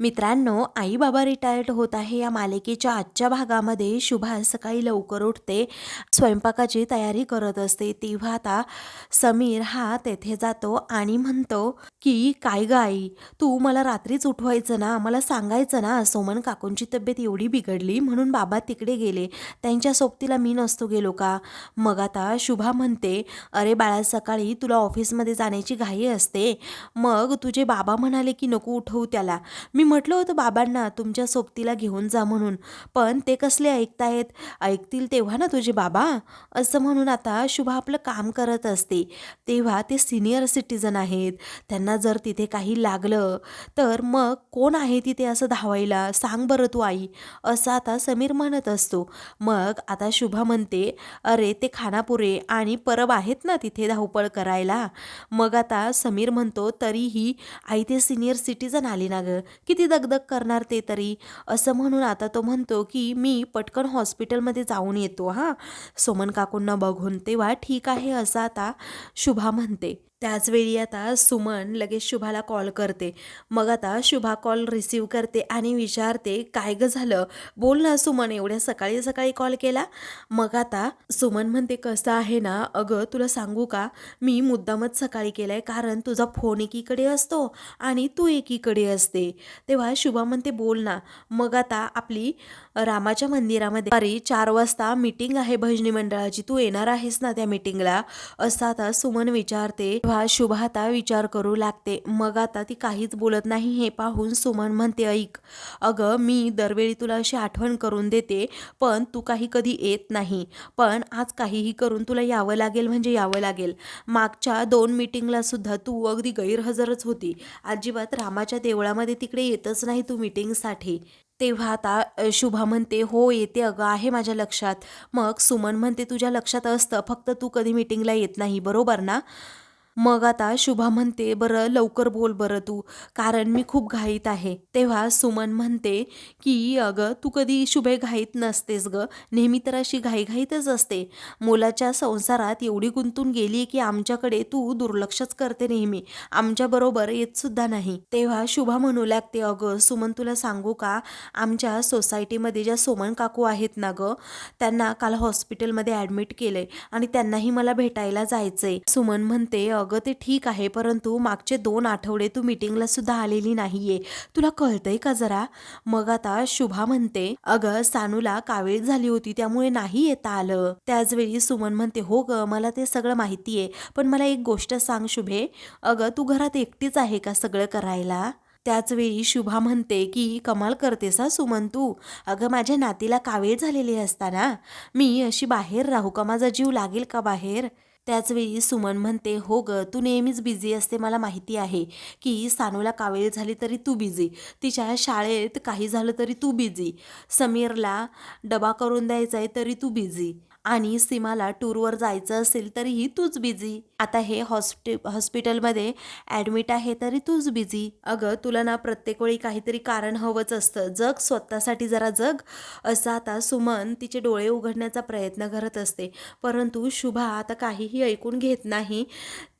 मित्रांनो आई बाबा रिटायर्ड होत आहे. या मालिकेच्या आजच्या भागामध्ये शुभा सकाळी लवकर उठते स्वयंपाकाची तयारी करत असते. तेव्हा आता समीर हा तेथे जातो आणि म्हणतो की काय ग आई तू मला रात्रीच उठवायचं ना मला सांगायचं ना सोमन काकूंची तब्येत एवढी बिघडली म्हणून बाबा तिकडे गेले. त्यांच्या सोबतीला मी नसतो गेलो का? मग आता शुभा म्हणते अरे बाळा सकाळी तुला ऑफिसमध्ये जाण्याची घाई असते. मग तुझे बाबा म्हणाले की नको उठवू त्याला. मी म्हटलं होतं बाबांना तुमच्या सोबतीला घेऊन जा म्हणून. पण ते कसले ऐकतायत ऐकतील तेव्हा ना तुझे बाबा. असं म्हणून आता शुभा आपलं काम करत असते. तेव्हा ते सिनियर सिटीजन आहेत. त्यांना जर तिथे काही लागलं तर मग कोण आहे तिथे असं धावायला? सांग बरं तू आई. असं आता समीर म्हणत असतो. मग आता शुभा म्हणते अरे ते खानापुरे आणि परब आहेत ना तिथे धावपळ करायला? मग आता समीर म्हणतो तरीही आई ते सिनियर सिटीजन आले ना गं. किती दगदग करणार ते तरी? असं म्हणून आता तो म्हणतो की मी पटकन हॉस्पिटलमध्ये जाऊन येतो हां. सोमन काकूंना बघून. तेव्हा ठीक आहे असं आता शुभा म्हणते. त्याचवेळी आता सुमन लगेच शुभाला कॉल करते. मग आता शुभा कॉल रिसीव करते आणि विचारते काय गं झालं? बोल ना सुमन एवढ्या सकाळी सकाळी कॉल केला. मग आता सुमन म्हणते कसं आहे ना? अगं तुला सांगू का? मी मुद्दामच सकाळी केलाय कारण तुझा फोन एकीकडे असतो आणि तू एकीकडे असते. तेव्हा शुभा म्हणते बोल ना. मग आता आपली रामाच्या मंदिरामध्ये अरे चार वाजता मीटिंग आहे भजनी मंडळाची. तू येणार आहेस ना त्या मीटिंगला असं आता सुमन विचारते. तेव्हा शुभा आता विचार करू लागते. मग आता ती काहीच बोलत नाही हे पाहून सुमन म्हणते ऐक अगं मी दरवेळी तुला अशी आठवण करून देते पण तू काही कधी येत नाही. पण आज काहीही करून तुला यावं लागेल म्हणजे यावं लागेल. मागच्या दोन मीटिंगला सुद्धा तू अगदी गैरहजरच होती. अजिबात रामाच्या देवळामध्ये तिकडे येतच नाही तू मीटिंगसाठी. तेव्हा आता शुभा म्हणते हो येते अगं आहे माझ्या लक्षात. मग सुमन म्हणते तुझ्या लक्षात असतं फक्त तू कधी मीटिंगला येत नाही बरोबर ना? मग आता शुभा म्हणते बरं लवकर बोल बरं तू कारण मी खूप घाईत आहे. तेव्हा सुमन म्हणते की अगं तू कधी शुभे घाईत नसतेस ग नेहमी तर अशी घाईघाईतच असते. मुलाच्या संसारात एवढी गुंतून गेली की आमच्याकडे तू दुर्लक्षच करते नेहमी आमच्याबरोबर येत सुद्धा नाही. तेव्हा शुभा म्हणू लागते अगं सुमन तुला सांगू का आमच्या सोसायटीमध्ये ज्या सोमन काकू आहेत ना ग त्यांना काल हॉस्पिटलमध्ये ॲडमिट केलंय आणि त्यांनाही मला भेटायला जायचंय. सुमन म्हणते अगं ते ठीक आहे परंतु मागचे दोन आठवडे तू मीटिंगला सुद्धा आलेली नाहीये. तुला कळतंय का जरा? मग आता शुभा म्हणते अगं सानूला कावीळ झाली होती त्यामुळे नाही येता आलं. त्याचवेळी सुमन म्हणते हो ग मला ते सगळं माहिती आहे पण मला एक गोष्ट सांग शुभे. अगं तू घरात एकटीच आहे का सगळं करायला? त्याचवेळी शुभा म्हणते की कमाल करतेस हा सुमन तू. अगं माझ्या नातीला कावीळ झालेली असताना मी अशी बाहेर राहू का? माझा जीव लागेल का बाहेर? त्याचवेळी सुमन म्हणते हो ग तू नेहमीच बिझी असते मला माहिती आहे की सानूला कावेळ झाली तरी तू बिझी तिच्या शाळेत काही झालं तरी तू बिझी समीरला डबा करून द्यायचा आहे तरी तू बिझी आणि सीमाला टूरवर जायचं असेल तरीही तूच बिझी आता हे हॉस्पि हॉस्पिटलमध्ये ॲडमिट आहे तरी तूच बिझी अगं तुला ना प्रत्येक वेळी काहीतरी कारण हवंच असतं. जग स्वतःसाठी जरा जग. असं आता सुमन तिचे डोळे उघडण्याचा प्रयत्न करत असते. परंतु शुभा आता काहीही ऐकून घेत नाही.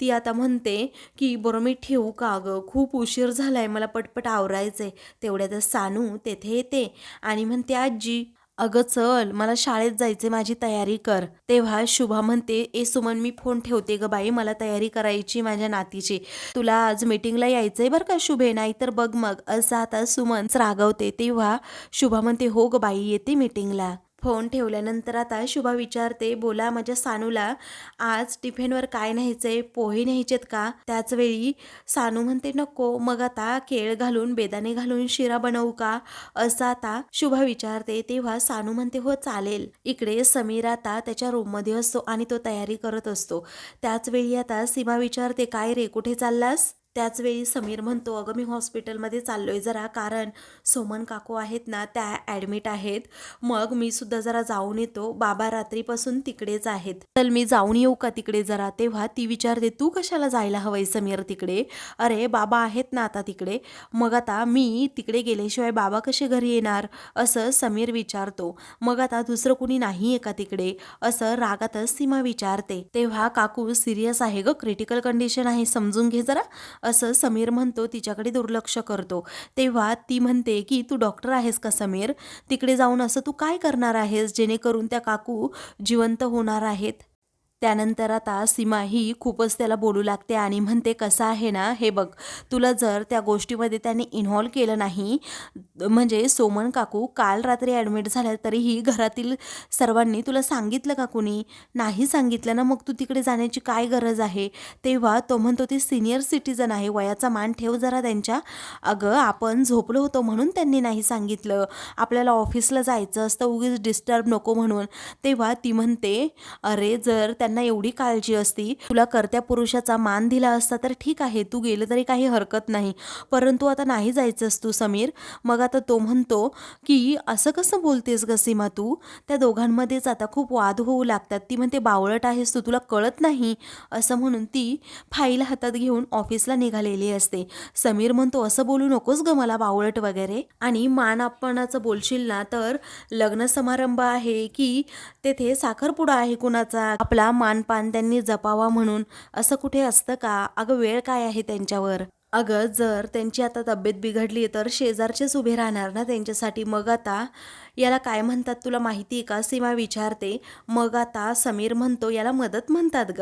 ती आता म्हणते की बरं मी ठेवू का अगं खूप उशीर झाला आहे मला पटपट आवरायचं आहे तेवढ्यातच सानू तेथे येते आणि म्हणते आजी अगं चल मला शाळेत जायचे माझी तयारी कर. तेव्हा शुभा म्हणते ए सुमन मी फोन ठेवते ग बाई मला तयारी करायची माझ्या नातीची. तुला आज मीटिंगला यायचंय बरं का शुभे? नाही तर बघ मग. असं आता सुमन रागवते. तेव्हा शुभा म्हणते हो ग बाई येते मीटिंगला. फोन ठेवल्यानंतर आता शुभा विचारते बोला माझ्या सानूला आज टिफिनवर काय न्यायचंय? पोहे न्यायचेत का? त्याच वेळी सानू म्हणते नको मग आता केळ घालून बेदाणे घालून शिरा बनवू का? असं आता शुभा विचारते. तेव्हा सानू म्हणते हो चालेल. इकडे समीर आता त्याच्या रूममध्ये असतो आणि तो तयारी करत असतो. त्याच वेळी आता सीमा विचारते काय रे कुठे चाललास? त्याचवेळी समीर म्हणतो अगं मी हॉस्पिटलमध्ये चाललो आहे जरा कारण सोमन काकू आहेत ना त्या ॲडमिट आहेत. मग मी सुद्धा जरा जाऊन येतो. बाबा रात्रीपासून तिकडेच आहेत. चल मी जाऊन येऊ का तिकडे जरा? तेव्हा ती विचारते तू कशाला जायला हवंय समीर तिकडे? अरे बाबा आहेत ना आता तिकडे. मग आता मी तिकडे गेल्याशिवाय बाबा कसे घरी येणार? असं समीर विचारतो. मग आता दुसरं कुणी नाही आहे का तिकडे? असं रागातच सीमा विचारते. तेव्हा काकू सिरियस आहे ग? क्रिटिकल कंडिशन आहे समजून घे जरा. असं समीर म्हणतो तिच्याकडे दुर्लक्ष करतो. तेव्हा ती म्हणते की तू डॉक्टर आहेस का समीर? तिकडे जाऊन असं तू काय करणार आहेस? जेणेकरून त्या काकू जिवंत होणार आहेत. त्यानंतर आता सीमा ही खूपच त्याला बोलू लागते आणि म्हणते कसं आहे ना? हे बघ तुला जर त्या गोष्टीमध्ये त्याने इन्व्हॉल्व केलं नाही म्हणजे सोमन काकू काल रात्री ॲडमिट झाल्या तरीही घरातील सर्वांनी तुला सांगितलं का कुणी? नाही सांगितलं ना मग तू तिकडे जाण्याची काय गरज आहे? तेव्हा तो म्हणतो ती सिनियर सिटीजन आहे वयाचा मान ठेव जरा त्यांच्या. अगं आपण झोपलो होतो म्हणून त्यांनी नाही सांगितलं. आपल्याला ऑफिसला जायचं असतं उगीच डिस्टर्ब नको म्हणून. तेव्हा ती म्हणते अरे जर त्या त्यांना एवढी काळजी असती तुला करत्या पुरुषाचा मान दिला असता तर ठीक आहे तू गेलं तरी काही हरकत नाही. परंतु आता नाही जायचंस तू समीर. मग आता तो म्हणतो की असं कसं बोलतेस ग सीमा तू? त्या दोघांमध्येच आता खूप वाद होऊ लागतात. ती म्हणते बावळट आहेस तू तुला कळत नाही. असं म्हणून ती फाईल हातात घेऊन ऑफिसला निघालेली असते. समीर म्हणतो असं बोलू नकोस ग मला बावळट वगैरे. आणि मान आपणाचं बोलशील ना तर लग्न समारंभ आहे की तेथे साखरपुडा आहे कुणाचा? आपला मानपान त्यांनी जपावा म्हणून. असं कुठे असतं का? अगं वेळ काय आहे त्यांच्यावर? अगं जर त्यांची आता तब्येत बिघडली तर शेजारचेच उभे राहणार ना त्यांच्यासाठी. मग आता याला काय म्हणतात तुला माहिती आहे का? सीमा विचारते. मग आता समीर म्हणतो याला मदत म्हणतात ग.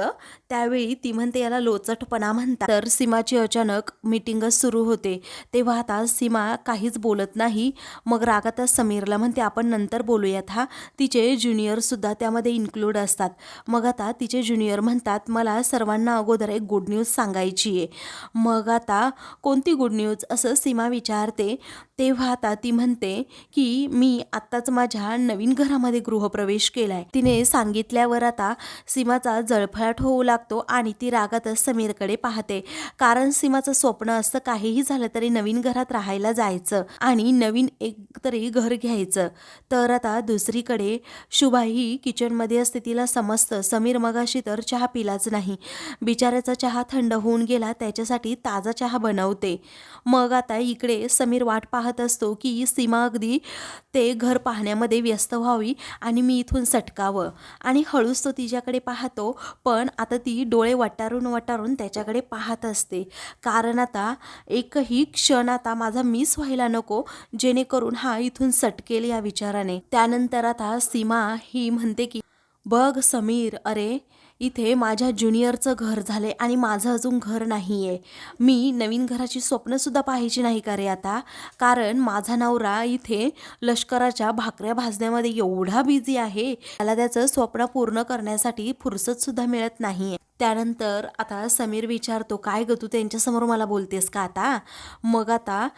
त्यावेळी ती म्हणते याला लोचटपणा म्हणतात. तर सीमाची अचानक मिटिंगच सुरू होते. तेव्हा आता सीमा काहीच बोलत नाही. मग रागातच समीरला म्हणते आपण नंतर बोलूयात हा. तिचे ज्युनियरसुद्धा त्यामध्ये इन्क्लूड असतात. मग आता तिचे ज्युनियर म्हणतात मला सर्वांना अगोदर एक गुड न्यूज सांगायची आहे. मग आता कोणती गुड न्यूज असं सीमा विचारते. तेव्हा आता ती म्हणते की मी आत्ताच माझ्या नवीन घरामध्ये गृहप्रवेश केलाय. तिने सांगितल्यावर आता सीमाचा जळफळाट होऊ लागतो आणि ती रागातच समीरकडे पाहते. कारण सीमाचं स्वप्न असतं काहीही झालं तरी नवीन घरात राहायला जायचं आणि नवीन एक तरी घर घ्यायचं. तर आता दुसरीकडे शुभा ही किचनमध्ये असते तिला समजतं समीर मगाशी तर चहा पिलाच नाही. बिचाऱ्याचा चहा थंड होऊन गेला त्याच्यासाठी ताजा चहा बनवते. मग आता इकडे समीर वाट पाहत असतो की सीमा अगदी ते घर पाहण्यामध्ये व्यस्त व्हावी आणि मी इथून सटकावं. आणि हळूच तो तिच्याकडे पाहतो पण आता ती डोळे वटारून वटारून त्याच्याकडे पाहत असते. कारण आता एकही क्षण आता माझा मिस व्हायला नको जेणेकरून हा इथून सटकेल या विचाराने. त्यानंतर आता सीमा ही म्हणते की बघ समीर अरे इथे माझ्या ज्युनियरचं घर झालंय आणि माझं अजून घर नाही आहे मी नवीन घराची स्वप्नसुद्धा पाहायची नाही का रे आता? कारण माझा नवरा इथे लष्कराच्या भाकऱ्या भाजण्यामध्ये एवढा बिझी आहे. त्याला त्याचं स्वप्न पूर्ण करण्यासाठी फुरसतसुद्धा मिळत नाही त्यानंतर आता समीर विचारतो काय ग तू त्यांच्यासमोर मला बोलतेस का आता? मग आता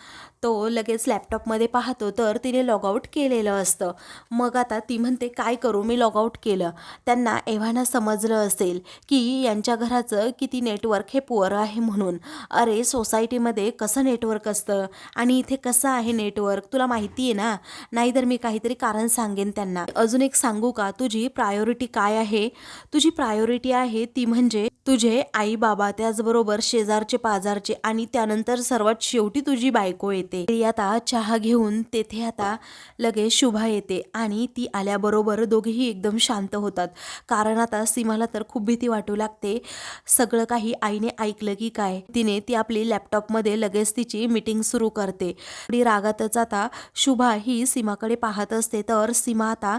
तो लगेच लॅपटॉपमध्ये पाहतो तर तिने लॉगआउट केलेलं असतं. मग आता ती म्हणते काय करू मी लॉगआउट केलं. त्यांना एव्हाना समजलं असेल की यांच्या घराचं किती नेटवर्क हे पुअर आहे म्हणून. अरे सोसायटीमध्ये कसं नेटवर्क असतं? आणि इथे कसं आहे नेटवर्क तुला माहिती आहे ना? नाहीतर मी काहीतरी कारण सांगेन त्यांना. अजून एक सांगू का? तुझी प्रायोरिटी काय आहे? तुझी प्रायोरिटी आहे ती म्हणजे तुझे आई बाबा त्याचबरोबर शेजारचे पाजारचे आणि त्यानंतर सर्वात शेवटी तुझी बायको येते. ती आता चहा घेऊन तेथे आता लगेच शुभा येते आणि ती आल्याबरोबर दोघेही एकदम शांत होतात. कारण आता सीमाला तर खूप भीती वाटू लागते. सगळं काही आईने ऐकलं की काय? तिने ती आपली लॅपटॉपमध्ये लगेच तिची मीटिंग सुरू करते. रागातच आता शुभा ही सीमाकडे पाहत असते. तर सीमा आता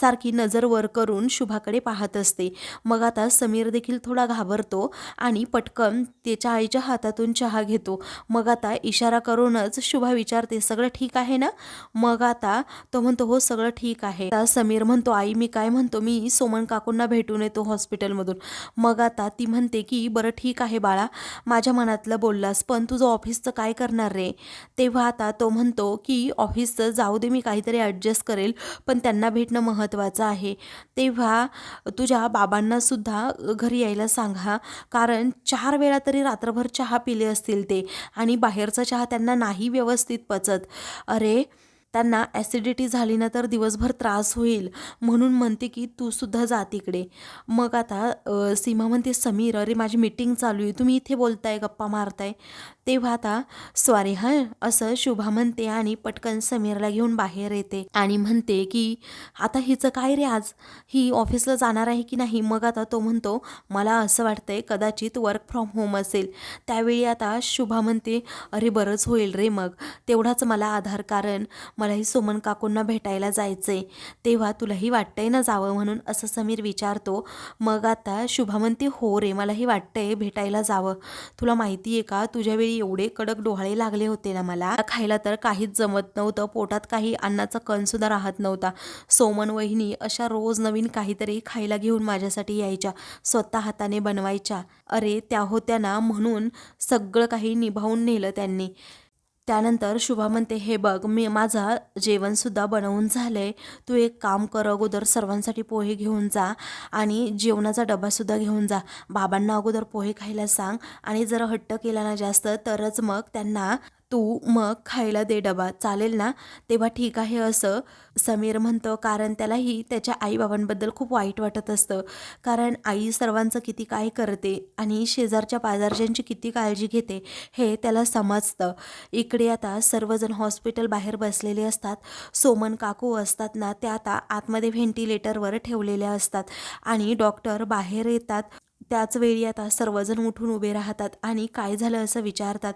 सारखी नजर वर करून शुभाकडे पाहत असते. मग आता समीर देखील थोडा घाबरतो आणि पटकन त्याच्या आईच्या हातातून चहा घेतो. मग आता इशारा करूनच शुभा विचारते सगळं ठीक आहे ना? मग आता तो म्हणतो हो सगळं ठीक आहे. समीर म्हणतो आई मी काय म्हणतो? मी सोमन काकूंना भेटून येतो हॉस्पिटलमधून. मग आता ती म्हणते की बरं ठीक आहे बाळा माझ्या मनातलं बोललास पण तुझं ऑफिसचं काय करणार रे? तेव्हा आता तो म्हणतो की ऑफिसचं जाऊ दे मी काहीतरी ॲडजस्ट करेल पण त्यांना भेटणं महत्त्वाचं आहे. तेव्हा तुझ्या बाबांनासुद्धा घरी यायला सांग कारण चार वेळा तरी रात्रभर चहा पिले असतील ते आणि बाहेरचा चहा त्यांना नाही व्यवस्थित पचत. अरे त्यांना ॲसिडिटी झाली ना तर दिवसभर त्रास होईल. म्हणून म्हणते की तू सुद्धा जा तिकडे. मग आता सीमा म्हणते समीर अरे माझी मीटिंग चालू आहे. तुम्ही इथे बोलताय गप्पा मारताय. तेव्हा आता सॉरी हां असं शुभा म्हणते आणि पटकन समीरला घेऊन बाहेर येते आणि म्हणते की आता हिचं काय रे आज? ही ऑफिसला जाणार आहे की नाही? मग आता तो म्हणतो मला असं वाटतंय कदाचित वर्क फ्रॉम होम असेल. त्यावेळी आता शुभा म्हणते अरे बरंच होईल रे मग. तेवढाच मला आधार कारण. मलाही सोमन काकूंना भेटायला जायचंय. तेव्हा तुलाही वाटतंय ना जावं म्हणून? असं समीर विचारतो. मग आता शुभा म्हणते हो रे मलाही वाटतंय भेटायला जावं. तुला माहिती आहे का? तुझ्या वेळी एवढे कडक डोहाळे लागले होते ना मला. खायला तर काहीच जमत नव्हतं. पोटात काही अन्नाचा कणसुद्धा राहत नव्हता. सोमन वहिनी अशा रोज नवीन काहीतरी खायला घेऊन माझ्यासाठी यायच्या. स्वतः हाताने बनवायच्या. अरे त्या होत्या ना म्हणून सगळं काही निभावून नेलं त्यांनी. त्यानंतर शुभा म्हणते हे बघ मी माझा जेवणसुद्धा बनवून झालं आहे तू एक काम कर अगोदर सर्वांसाठी पोहे घेऊन जा आणि जेवणाचा डबासुद्धा घेऊन जा. बाबांना अगोदर पोहे खायला सांग आणि जर हट्ट केला ना जास्त तरच मग त्यांना तू मग खायला दे डबा चालेल ना? तेव्हा ठीक आहे असं. समीर म्हणतो कारण त्यालाही त्याच्या आईबाबांबद्दल खूप वाईट वाटत असतं. कारण आई सर्वांचं किती काय करते आणि शेजारच्या पाजारच्यांची किती काळजी घेते हे त्याला समजतं. इकडे आता सर्वजण हॉस्पिटल बाहेर बसलेले असतात. सोमन काकू असतात ना त्या आता आतमध्ये व्हेंटिलेटरवर ठेवलेल्या असतात आणि डॉक्टर बाहेर येतात. त्याच वेळी आता सर्वजण उठून उभे राहतात आणि काय झालं असं विचारतात.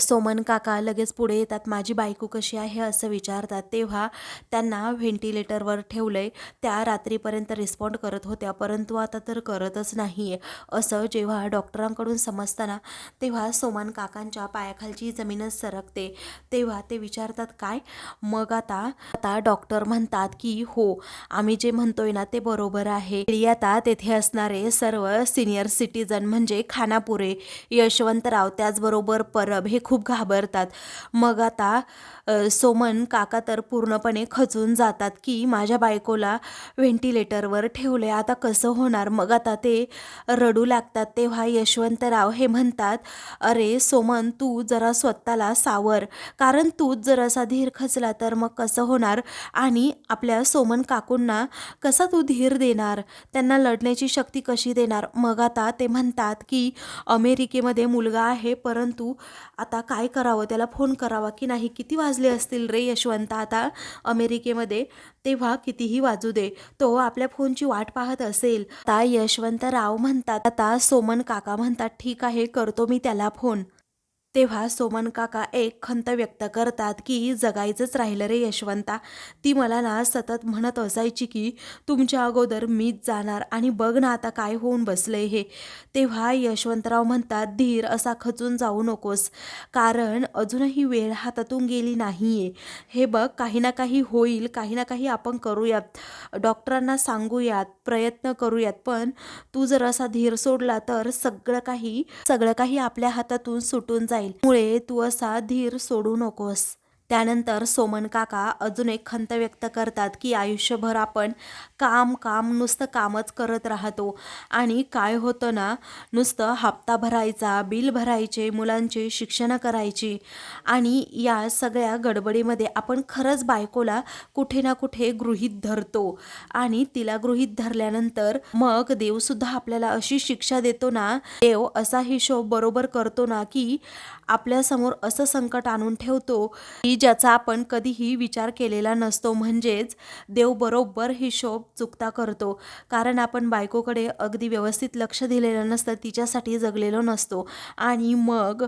सोमन काका लगेच पुढे येतात माझी बायको कशी आहे? असं विचारतात. तेव्हा त्यांना व्हेंटिलेटरवर ठेवलं आहे त्या रात्रीपर्यंत रिस्पॉन्ड करत होत्या परंतु आता तर करतच नाही आहे असं जेव्हा डॉक्टरांकडून समजताना तेव्हा सोमन काकांच्या पायाखालची जमीनच सरकते. तेव्हा ते विचारतात काय? मग आता आता डॉक्टर म्हणतात की हो आम्ही जे म्हणतोय ना ते बरोबर आहे. आता तेथे असणारे सर्व सिनियर सिटीजन म्हणजे खानापुरे यशवंतराव त्याचबरोबर परब हे खूप घाबरतात. मग आता सोमन काका तर पूर्णपणे खचून जातात की माझ्या बायकोला व्हेंटिलेटरवर ठेवले आता कसं होणार? मग आता ते रडू लागतात तेव्हा यशवंतराव हे म्हणतात अरे सोमन तू जरा स्वतःला सावर. कारण तूच जर असा धीर खचला तर मग कसं होणार? आणि आपल्या सोमन काकूंना कसा तू धीर देणार? त्यांना लढण्याची शक्ती कशी देणार? मग आता ते म्हणतात की अमेरिकेमध्ये मुलगा आहे परंतु आता काय करावं? त्याला फोन करावा की नाही? किती वाजले असतील रे यशवंत? आता अमेरिकेमध्ये तेव्हा कितीही वाजू दे. तो आपल्या फोनची वाट पाहत असेल. आता यशवंत राव म्हणतात आता सोमन काका म्हणतात ठीक आहे करतो मी त्याला फोन. तेव्हा सोमन काका एक खंत व्यक्त करतात की जगायचंच राहिलं रे यशवंता. ती मला ना सतत म्हणत असायची की तुमच्या अगोदर मीच जाणार आणि बघ ना आता काय होऊन बसले हे. तेव्हा यशवंतराव म्हणतात धीर असा खचून जाऊ नकोस. कारण अजूनही वेळ हातातून गेली नाहीये. हे बघ काही ना काही होईल काही ना काही आपण करूयात. डॉक्टरांना सांगूयात प्रयत्न करूयात. पण तू जर असा धीर सोडला तर सगळं काही सगळं काही आपल्या हातातून सुटून जाईल. मुळे तू असा धीर सोडू नकोस. त्यानंतर सोमन काका अजून एक खंत व्यक्त करतात की आयुष्यभर आपण काम काम नुसतं कामच करत राहतो. आणि काय होतं ना नुसतं हप्ता भरायचा बिल भरायचे मुलांचे शिक्षणं करायची. आणि या सगळ्या गडबडीमध्ये आपण खरंच बायकोला कुठे ना कुठे गृहीत धरतो. आणि तिला गृहीत धरल्यानंतर मग देवसुद्धा आपल्याला अशी शिक्षा देतो ना देव असा हिशोब बरोबर करतो ना की आपल्यासमोर असं संकट आणून ठेवतो की की ज्याचा आपण कधीही विचार केलेला नसतो म्हणजेच देव बरोबर हिशोब चुकता करतो. कारण आपण बायकोकडे अगदी व्यवस्थित लक्ष दिलेलं नसतं तिच्यासाठी जगलेलो नसतो. आणि मग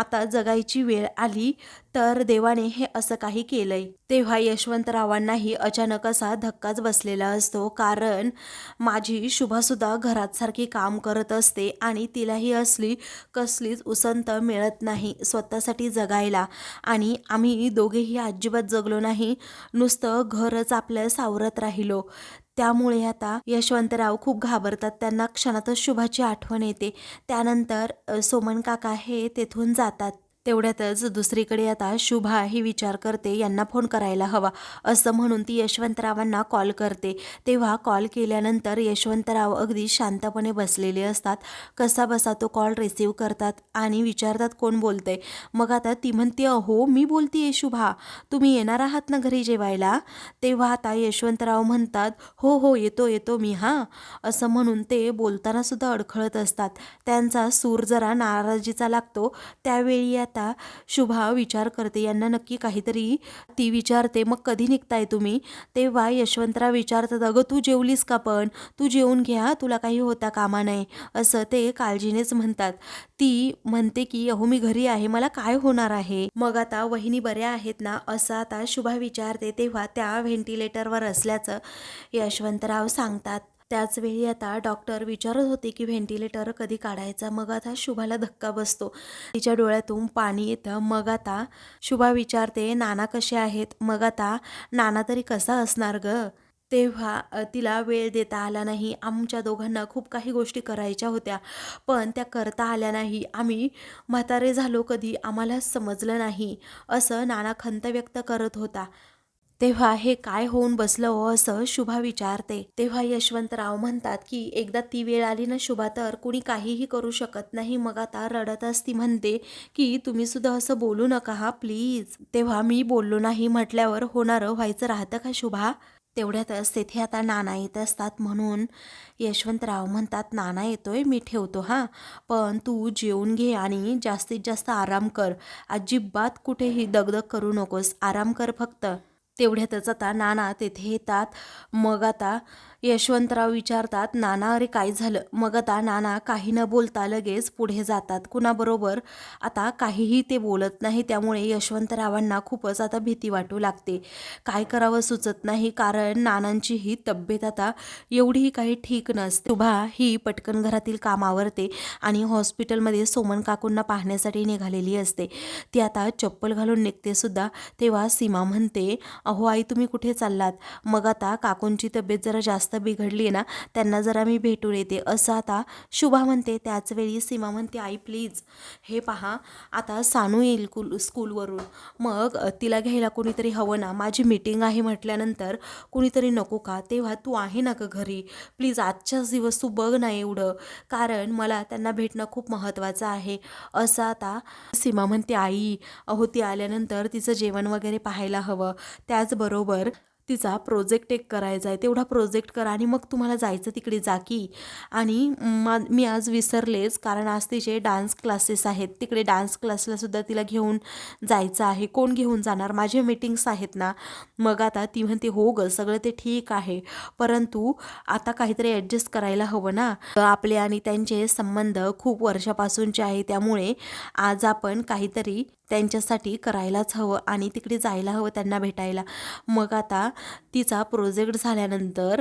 आता जगायची वेळ आली तर देवाने हे असं काही केलंय. तेव्हा यशवंतरावांनाही अचानक असा धक्काच बसलेला असतो. कारण माझी शुभासुद्धा घरात सारखी काम करत असते आणि तिलाही असली कसलीच उसंत मिळत नाही स्वतःसाठी जगायला. आणि आम्ही दोघेही अजिबात जगलो नाही. नुसतं घरच आपलं सावरत राहिलो. त्यामुळे आता यशवंतराव खूप घाबरतात. त्यांना क्षणातच शुभाची आठवण येते. त्यानंतर सोमन काका हे तेथून जातात. तेवढ्यातच दुसरीकडे आता शुभा ही विचार करते यांना फोन करायला हवा. असं म्हणून ती यशवंतरावांना कॉल करते. तेव्हा कॉल केल्यानंतर यशवंतराव अगदी शांतपणे बसलेले असतात. कसा बसा तो कॉल रिसीव करतात आणि विचारतात कोण बोलतंय. मग आता ती म्हणते अहो मी बोलतीये शुभा. तुम्ही येणार आहात ना घरी जेवायला? तेव्हा आता यशवंतराव म्हणतात हो हो येतो येतो मी हां. असं म्हणून ते बोलताना सुद्धा अडखळत असतात. त्यांचा सूर जरा नाराजीचा लागतो. त्यावेळी आता आता शुभा विचार करते. यांना नक्की काहीतरी ती विचारते. मग कधी निघताय तुम्ही? तेव्हा यशवंतराव विचारतात अगं तू जेवलीस का पण? तू जेवून घ्या. तुला काही होता कामा नाही असं ते काळजीनेच म्हणतात. ती म्हणते की अहो मी घरी आहे. मला काय होणार आहे? मग आता वहिनी बऱ्या आहेत ना? असं आता शुभा विचारते. तेव्हा त्या व्हेंटिलेटरवर असल्याचं यशवंतराव सांगतात. त्याचवेळी आता डॉक्टर विचारत होते की व्हेंटिलेटर कधी काढायचा? मग आता शुभाला धक्का बसतो. तिच्या डोळ्यातून पाणी येतं. मग आता शुभा विचारते नाना कसे आहेत? मग आता नाना तरी कसा असणार ग? तेव्हा तिला वेळ देता आला नाही. आमच्या दोघांना खूप काही गोष्टी करायच्या होत्या पण त्या करता आल्या नाही. आम्ही म्हातारे झालो कधी आम्हाला समजलं नाही असं नाना खंत व्यक्त करत होता. तेव्हा हे काय होऊन बसलं हो असं शुभा विचारते. तेव्हा यशवंतराव म्हणतात की एकदा ती वेळ आली ना शुभा तर कुणी काहीही करू शकत नाही. मग आता रडत असती म्हणते की तुम्ही सुद्धा असं बोलू नका हा प्लीज तेव्हा मी बोललो नाही म्हटल्यावर होणारं व्हायचं राहतं का शुभा? तेवढ्यातच तेथे आता नाना येत असतात म्हणून. यशवंतराव म्हणतात नाना येतोय मी ठेवतो हां. पण तू जेवून घे आणि जास्तीत जास्त आराम कर. अजिबात कुठेही दगदग करू नकोस. आराम कर फक्त. तेवढ्यातच आता नाना तेथे येतात. मग आता यशवंतराव विचारतात नाना अरे काय झालं? मग आता नाना काही न बोलता लगेच पुढे जातात. कुणाबरोबर आता काहीही ते बोलत नाही त्यामुळे यशवंतरावांना खूपच आता भीती वाटू लागते. काय करावं सुचत नाही कारण नानांची ही तब्येत आता एवढीही काही ठीक नसते. शुभा ही पटकन घरातील काम आवरते आणि हॉस्पिटलमध्ये सोमन काकूंना पाहण्यासाठी निघालेली असते. ती आता चप्पल घालून निघते सुद्धा तेव्हा सीमा म्हणते अहो आई तुम्ही कुठे चाललात? मग आता काकूंची तब्येत जरा जास्त बिघडली आहे ना त्यांना जरा मी भेटून येते. असं आता शुभा म्हणते त्याच वेळी सीमा म्हणते आई प्लीज हे पहा आता सानू येईल कुल स्कूलवरून. मग तिला घ्यायला कोणीतरी हवं ना माझी मीटिंग आहे म्हटल्यानंतर कुणीतरी नको का? तेव्हा तू आहे ना का घरी. प्लीज आजच्याच दिवस तू बघ ना एवढं. कारण मला त्यांना भेटणं खूप महत्त्वाचं आहे. असं आता सीमा म्हणते आई अहो ती आल्यानंतर तिचं जेवण वगैरे पाहायला हवं. त्याचबरोबर तिचा प्रोजेक्ट एक करायचा आहे तेवढा प्रोजेक्ट करा आणि मग तुम्हाला जायचं तिकडे जा की. आणि मा मी आज विसरलेच कारण आज तिचे डान्स क्लासेस आहेत. तिकडे डान्स क्लासला सुद्धा तिला घेऊन जायचं आहे. कोण घेऊन जाणार? माझे मीटिंग्स आहेत ना. मग आता ती म्हणते हो ग सगळं ते ठीक आहे. परंतु आता काहीतरी ॲडजस्ट करायला हवं ना. आपले आणि त्यांचे संबंध खूप वर्षापासूनचे आहे. त्यामुळे आज आपण काहीतरी त्यांच्यासाठी करायलाच हवं आणि तिकडे जायला हवं त्यांना भेटायला. मग आता तिचा प्रोजेक्ट झाल्यानंतर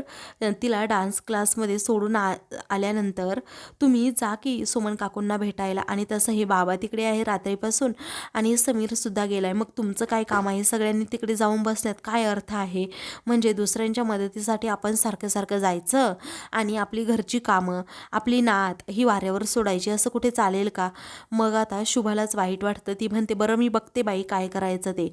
तिला डान्स क्लासमध्ये सोडून आ आल्यानंतर तुम्ही जा की सुमन काकूंना भेटायला. आणि तसं हे बाबा तिकडे आहे रात्रीपासून आणि समीरसुद्धा गेला आहे मग तुमचं काय काम आहे? सगळ्यांनी तिकडे जाऊन बसण्यात काय अर्थ आहे? म्हणजे दुसऱ्यांच्या मदतीसाठी आपण सारखं सारखं जायचं आणि आपली घरची कामं आपली नात ही वाऱ्यावर सोडायची असं कुठे चालेल का? मग आता शुभालाच वाईट वाटतं. ती म्हणते बरं मी बघते बाई काय करायचं ते.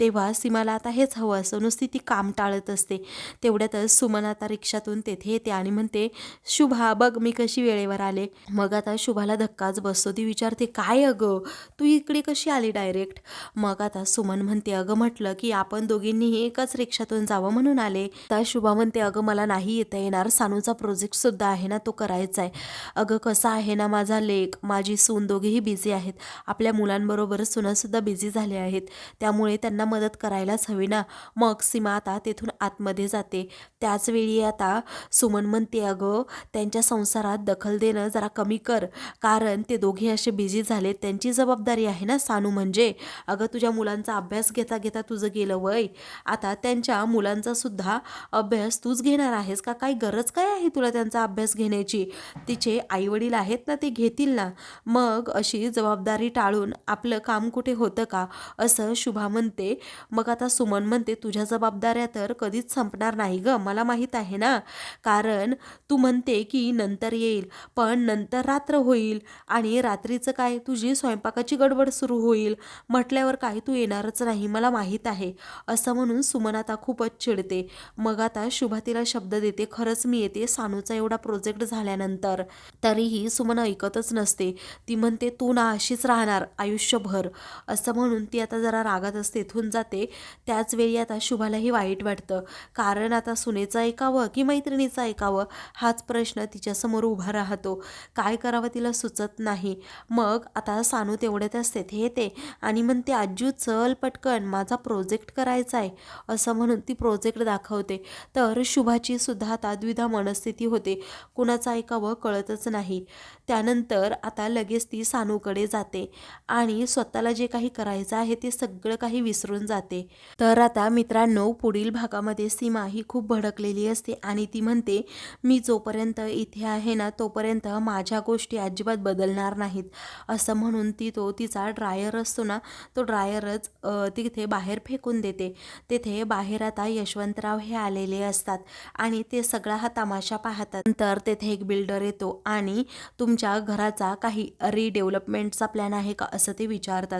तेव्हा सीमाला आता हेच हवं असं नुसती ती काम टाळत असते. तेवढ्यातच सुमन आता रिक्षातून तेथे येते आणि म्हणते शुभा बघ मी कशी वेळेवर आले. मग आता शुभाला धक्काच बसतो. ती विचारते काय अगं? तू इकडे कशी आली डायरेक्ट? मग आता सुमन म्हणते अगं म्हटलं की आपण दोघींनीही एकाच रिक्षातून जावं म्हणून आले. तर शुभा म्हणते अगं मला नाही येता येणार. सानूचा प्रोजेक्ट सुद्धा आहे ना तो करायचा आहे अगं कसा आहे ना माझा लेख माझी सून दोघेही बिझी आहेत. आपल्या मुलांबरोबर सुनासुद्धा बिझी झाले आहेत. त्यामुळे त्यांना मदत करायलाच हवी ना. मग सीमा आता तेथून आतमध्ये जाते. त्याचवेळी आता सुमन म्हणते अगं त्यांच्या संसारात दखल देणं जरा कमी कर. कारण ते दोघे असे बिझी झाले त्यांची जबाबदारी आहे ना सानू म्हणजे. अगं तुझ्या मुलांचा अभ्यास घेता घेता तुझं गेलं वय. आता त्यांच्या मुलांचा सुद्धा अभ्यास तूच घेणार आहेस का? काही गरज काय आहे तुला त्यांचा अभ्यास घेण्याची? तिचे आईवडील आहेत ना ते घेतील ना. मग अशी जबाबदारी टाळून आपलं काम कुठे कुठे होतं का? असं शुभा म्हणते. मग आता सुमन म्हणते तुझ्या जबाबदाऱ्या तर कधीच संपणार नाही ग मला माहीत आहे ना. कारण तू म्हणते की नंतर येईल पण नंतर रात्र होईल आणि रात्रीचं काय तुझी स्वयंपाकाची गडबड सुरू होईल. म्हटल्यावर काय तू येणारच नाही मला माहीत आहे. असं म्हणून सुमन आता खूपच चिडते. मग आता शुभा तिला शब्द देते खरंच मी येते सानूचा एवढा प्रोजेक्ट झाल्यानंतर. तरीही सुमन ऐकतच नसते. ती म्हणते तू ना अशीच राहणार आयुष्यभर. असं म्हणून ती आता जरा रागात असते इथून जाते. त्याच वेळी आता शुभालाही वाईट वाटतं. कारण आता सुनेचं ऐकावं की मैत्रिणीचं ऐकावं हाच प्रश्न तिच्यासमोर उभा राहतो. काय करावं तिला सुचत नाही. मग आता सानू तेवढ्यात असते ते येते आणि म्हणते आजू चल पटकन माझा प्रोजेक्ट करायचा आहे. असं म्हणून ती प्रोजेक्ट दाखवते. तर शुभाची सुद्धा आता द्विधा मनस्थिती होते. कुणाचं ऐकावं कळतच नाही. त्यानंतर आता लगेच ती सानूकडे जाते आणि स्वतःला जे काही करायचं आहे ते सगळं काही विसरून जाते. तर आता मित्रांनो पुढील भागामध्ये सीमा ही खूप भडकलेली असते आणि ती म्हणते मी जोपर्यंत इथे आहे ना तोपर्यंत माझ्या गोष्टी अजिबात बदलणार नाहीत. असं म्हणून ती तो तिचा ड्रायर असतो ना तो ड्रायरच तिथे बाहेर फेकून देते. तिथे बाहेर आता यशवंतराव हे आलेले असतात आणि ते सगळा हा तमाशा पाहतात. नंतर तेथे एक बिल्डर येतो आणि तुमच्या घराचा काही रिडेव्हलपमेंटचा प्लॅन आहे का असं ते विचारतात.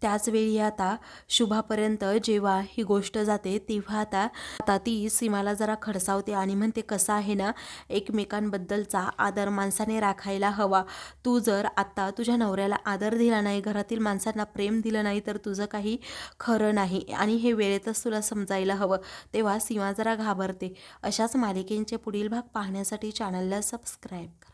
त्याचवेळी आता शुभापर्यंत जेव्हा ही गोष्ट जाते तेव्हा आता आता ती सीमाला जरा खडसावते आणि म्हणते कसं आहे ना एकमेकांबद्दलचा आदर माणसाने राखायला हवा. तू जर आत्ता तुझ्या नवऱ्याला आदर दिला नाही घरातील माणसांना प्रेम दिलं नाही तर तुझं काही खरं नाही आणि हे वेळेतच तुला समजायला हवं. तेव्हा सीमा जरा घाबरते. अशाच मालिकेंचे पुढील भाग पाहण्यासाठी चॅनलला सबस्क्राईब करा.